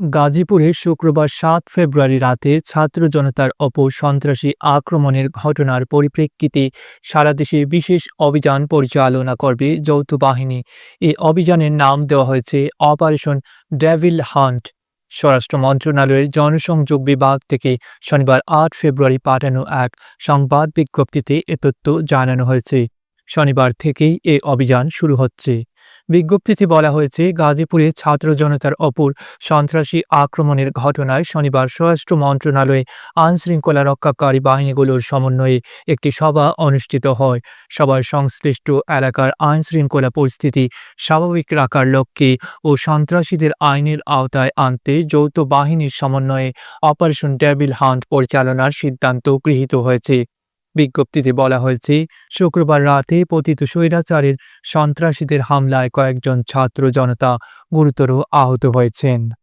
গাজীপুরে শুক্রবার সাত ফেব্রুয়ারি রাতে ছাত্র জনতার ওপর সন্ত্রাসী আক্রমণের ঘটনার পরিপ্রেক্ষিতে সারা দেশে বিশেষ অভিযান পরিচালনা করবে যৌথ বাহিনী। এই অভিযানের নাম দেওয়া হয়েছে অপারেশন ডেভিল হান্ট। স্বরাষ্ট্র মন্ত্রণালয়ের জনসংযোগ বিভাগ থেকে শনিবার আট ফেব্রুয়ারি পাঠানো এক সংবাদ বিজ্ঞপ্তিতে এ তথ্য জানানো হয়েছে। শনিবার থেকেই এ অভিযান শুরু হচ্ছে। বিজ্ঞপ্তিতে বলা হয়েছে, গাজীপুরে ছাত্র জনতার অপর সন্ত্রাসী আক্রমণের ঘটনায় শনিবার স্বরাষ্ট্র মন্ত্রণালয়ে আইনশৃঙ্খলা রক্ষাকারী বাহিনীগুলোর সমন্বয়ে একটি সভা অনুষ্ঠিত হয়। সভায় সংশ্লিষ্ট এলাকার আইনশৃঙ্খলা পরিস্থিতি স্বাভাবিক রাখার লক্ষ্যে ও সন্ত্রাসীদের আইনের আওতায় আনতে যৌথ বাহিনীর সমন্বয়ে অপারেশন ডেভিল হান্ট পরিচালনার সিদ্ধান্ত গৃহীত হয়েছে। বিজ্ঞপ্তিতে বলা হয়েছে, শুক্রবার রাতে পতিত স্বৈরাচারের সন্ত্রাসীদের হামলায় কয়েকজন ছাত্র জনতা গুরুতর আহত হয়েছেন।